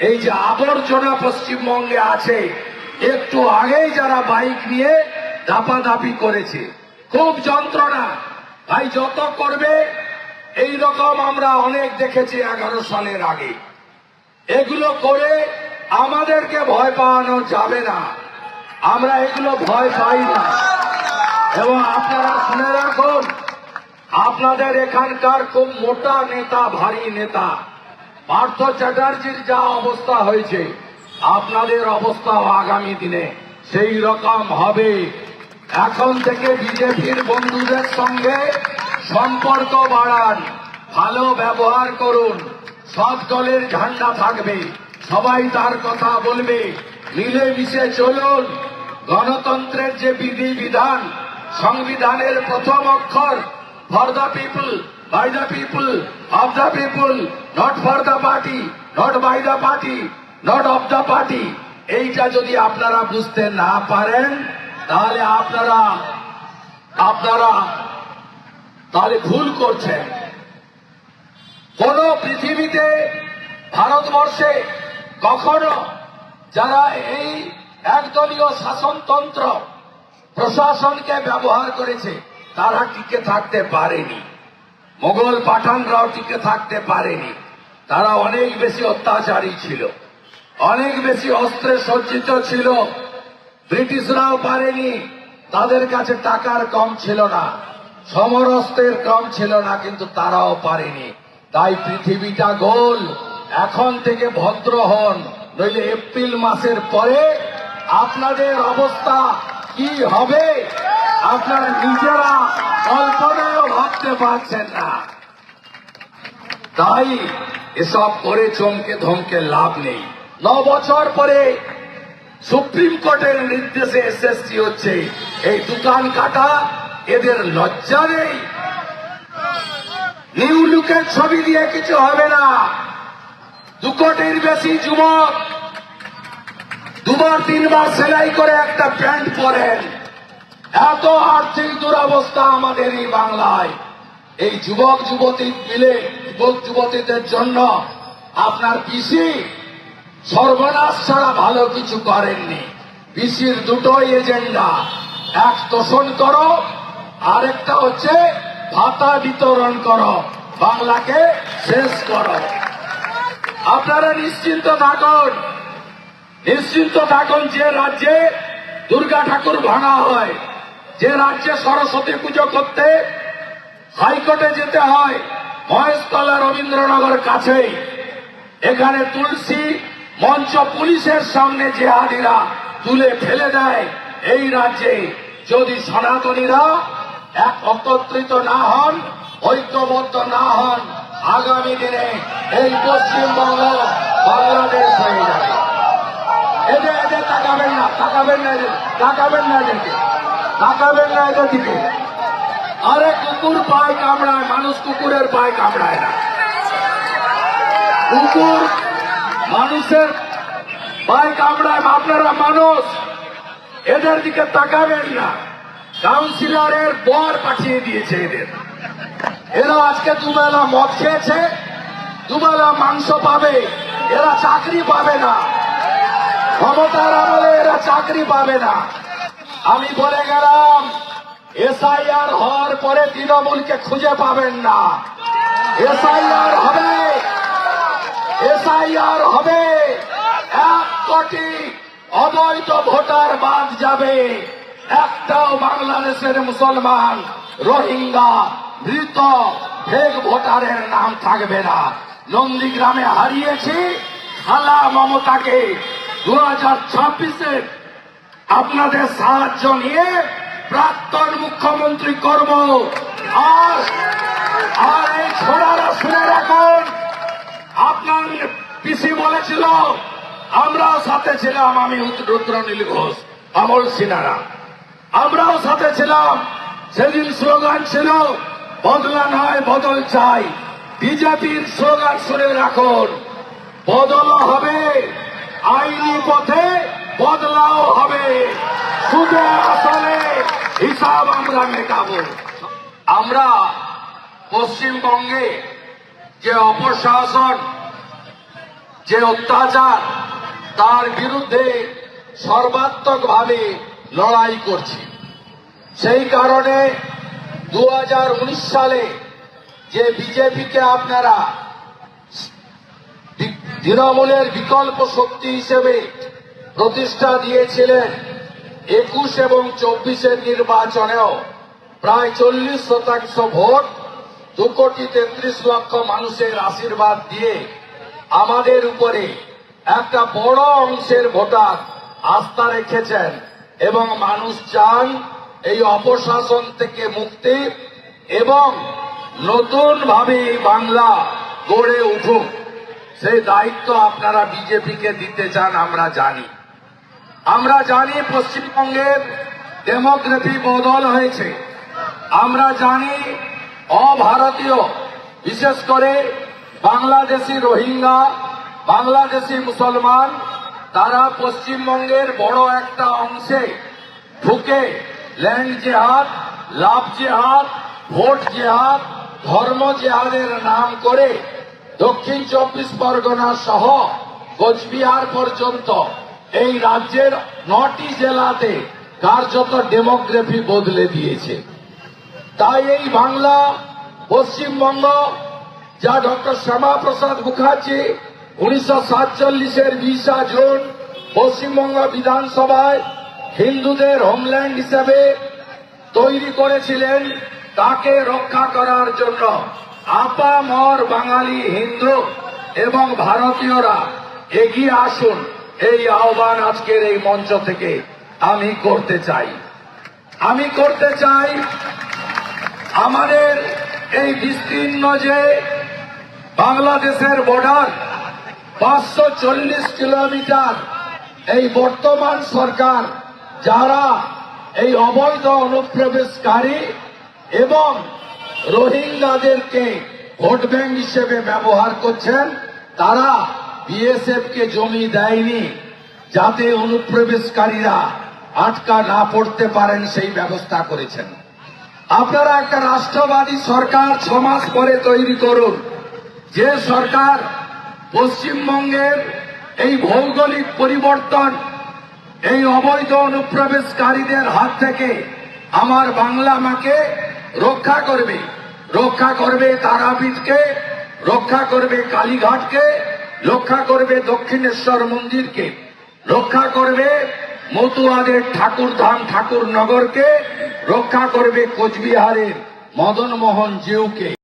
এই যে আবর্জনা পশ্চিমবঙ্গে আছে, একটু আগেই যারা বাইক নিয়ে দাপাদাপি করেছে, খুব যন্ত্রণা। ভাই, যত করবে এই রকম আমরা অনেক দেখেছি এগারো সালের আগে। এগুলো করে আমাদেরকে ভয় পাওয়ানো যাবে না। আমরা এগুলো ভয় পাই না। এবং আপনারা শুনে রাখুন, আপনাদের এখানকার খুব মোটা নেতা, ভারী নেতা। পার্থ চ্যাটার্জির যা অবস্থা হয়েছে, আপনাদের অবস্থাও আগামী দিনে সেই রকম হবে। এখন থেকে বিজেপির বন্ধুদের সঙ্গে সম্পর্ক বাড়ান, ভালো ব্যবহার করুন, সব দলের ঝান্ডা থাকবে, সবাই তার কথা বলবে, মিলেমিশে চলুন। গণতন্ত্রের যে বিধি বিধান, সংবিধানের প্রথম অক্ষর for the people by the people of the people not for the party not by the party not of the party এইটা যদি আপনারা বুঝতে না পারেন, তাহলে আপনারা আপনারা তাহলে ভুল করছেন। কোন পৃথিবীতে, ভারতবর্ষে কখনো যারা এই একদলীয় শাসনতন্ত্র প্রশাসনকে ব্যবহার করেছে, তারা টিকে থাকতে পারেনি। মোগল পাঠানরাও টিকে থাকতে পারেনি। তারা অনেক বেশি অত্যাচারী ছিল। অনেক বেশি অস্ত্রে সজ্জিত ছিল। ব্রিটিশরাও পারেনি। তাদের কাছে টাকার কম ছিল না। সমরস্ত্রের কম ছিল না, কিন্তু তারাও পারেনি। তাই পৃথিবীটা গোল। এখন থেকে ভদ্র হন। নইলে এপ্রিল মাসের পরে আপনাদের অবস্থা কি হবে? আপনারা নিজেরা কল্পনায়ও ভাবতে পারছেন না। তাই এসব করে চমকে ধমকে লাভ নেই। ন বছর পরে সুপ্রিম কোর্টের নির্দেশে এসএসসি হচ্ছে, এই দোকান কাটা এদের লজ্জা নেই। নিউ লুকের ছবি দিয়ে কিছু হবে না। দু কোটির বেশি যুবক দুবার তিনবার সেলাই করে একটা প্যান্ট পরেন। এত আর্থিক দুরবস্থা আমাদের এই বাংলায়। এই যুবক, যুবতী মিলে, যুবক, যুবতীদের জন্য আপনার পিসি সর্বনাশ ছাড়া ভালো কিছু করেননি। পিসির দুটোই এজেন্ডা। এক তোষণ করো, আরেকটা হচ্ছে ভাতা বিতরণ করো। বাংলাকে শেষ করো। আপনারা নিশ্চিন্ত থাকুন নিশ্চিন্ত থাকুন যে রাজ্যে দুর্গা ঠাকুর ভাঙা হয়। যে রাজ্যে সরস্বতী পুজো করতে হাইকোর্টে যেতে হয়, মহেশতলা রবীন্দ্রনগর কাছেই। এখানে তুলসী মঞ্চ পুলিশের সামনে জেহাদিরা তুলে ফেলে দেয় এই রাজ্যে। যদি সনাতনীরা এক একত্রিত না হন, ঐক্যবদ্ধ না হন, আগামী দিনে এই পশ্চিমবঙ্গ বাংলাদেশ হয়ে যাবে। এদের এদের তাকাবেন না তাকাবেন না তাকাবেন না এদেরকে। তাকাবেন না এদের দিকে আরে কুকুর পায় কামড়ায়, মানুষ কুকুরের পায় কামড়ায় না। কুকুর মানুষের পায় কামড়ায়, আপনারা মানুষ, এদের দিকে তাকাবেন না। কাউন্সিলরের বর পাঠিয়ে দিয়েছে এদের। এরা আজকে দুবেলা মদ খেয়েছে, দুবেলা মাংস পাবে, এরা চাকরি পাবে না। ক্ষমতার আমলে এরা চাকরি পাবে না। আমি বলে গেলাম, এসআইআর হওয়ার পরে তৃণমূলকে খুঁজে পাবেন না। এসআইআর হবে এসআইআর হবে, এক কোটি অবৈধ ভোটার বাদ যাবে। একটাও বাংলাদেশের মুসলমান, রোহিঙ্গা, মৃত, ফেক ভোটারের নাম থাকবে না। নন্দীগ্রামে হারিয়েছি, খালা মমতাকে। দু হাজার ছাব্বিশের আপনাদের সাহায্য নিয়ে প্রাক্তন মুখ্যমন্ত্রী করব। আর আর এই ছোড়ারা শুনে রাখুন, আপনার পিসি বলেছিল, আমরাও সাথে ছিলাম, আমি রুদ্রনীল ঘোষ অমল সিনারা আমরাও সাথে ছিলাম, সেদিন স্লোগান ছিল বদলা নয় বদল চাই। বিজেপির স্লোগান শুনে রাখুন বদল হবে, আইনি পথে বদলাও হবে। সুদে আসলে হিসাব আমরা মেটাবো। আমরা পশ্চিমবঙ্গে যে অপশাসন, যে অত্যাচার, তার বিরুদ্ধে সর্বাত্মকভাবে লড়াই করছি। সেই কারণে দু হাজার উনিশ সালে যে বিজেপিকে আপনারা তৃণমূলের বিকল্প শক্তি হিসেবে প্রতিষ্ঠা দিয়েছিলেন একুশ এবং চব্বিশের নির্বাচনেও প্রায় চল্লিশ শতাংশ ভোট, দু কোটি তেত্রিশ লক্ষ মানুষের আশীর্বাদ দিয়ে আমাদের উপরে একটা বড় অংশের ভোটার আস্থা রেখেছেন এবং মানুষ চান এই অপশাসন থেকে মুক্তি এবং নতুন ভাবে বাংলা গড়ে উঠুক। সেই দায়িত্ব আপনারা বিজেপিকে দিতে চান, আমরা জানি। আমরা জানি পশ্চিমবঙ্গের ডেমোগ্রাফি বদল হয়েছে। আমরা জানি অভারতীয়, বিশেষ করে বাংলাদেশি রোহিঙ্গা, বাংলাদেশি মুসলমান, তারা পশ্চিমবঙ্গের বড় একটা অংশে ঢুকে ল্যান্ড জেহাদ, লাভ জেহাদ, ভোট জেহাদ, ধর্ম জেহাদের নাম করে দক্ষিণ চব্বিশ পরগনা সহ কোচবিহার পর্যন্ত এই রাজ্যের নটি জেলাতে কার্যত ডেমোগ্রাফি বদলে দিয়েছে। তাই এই বাংলা, পশ্চিমবঙ্গ, যা ডক্টর শ্যামাপ্রসাদ মুখার্জি উনিশশো সাতচল্লিশের বিশা জুন পশ্চিমবঙ্গ বিধানসভায় হিন্দুদের হোমল্যান্ড হিসেবে তৈরি করেছিলেন, তাকে রক্ষা করার জন্য আপামর বাঙালি হিন্দু এবং ভারতীয়রা এগিয়ে আসুন। এই আহ্বান আজকের এই মঞ্চ থেকে আমি করতে চাই। আমি করতে চাই আমাদের এই বিস্তীর্ণ যে বাংলাদেশের বর্ডার, পাঁচশো চল্লিশ কিলোমিটার এই বর্তমান সরকার, যারা এই অবৈধ অনুপ্রবেশকারী এবং রোহিঙ্গাদেরকে ভোট ব্যাংক হিসেবে ব্যবহার করছেন, তারা বিএসএফ কে জমি দেয়নি, যাতে অনুপ্রবেশকারীরা আটকা না পড়তে পারেন সেই ব্যবস্থা করেছেন। আপনারা একটা রাষ্ট্রবাদী সরকার ছমাস পরে তৈরি করুন। যে সরকার পশ্চিমবঙ্গের এই ভৌগোলিক পরিবর্তন, এই অবৈধ অনুপ্রবেশকারীদের হাত থেকে আমার বাংলা মাকে রক্ষা করবে। রক্ষা করবে তারাপীঠকে, রক্ষা করবে কালীঘাটকে রক্ষা করবে দক্ষিণেশ্বর মন্দিরকে, রক্ষা করবে মতুয়াদের ঠাকুরধাম ঠাকুর নগরকে রক্ষা করবে কোচবিহারের মদন মোহন জিউকে।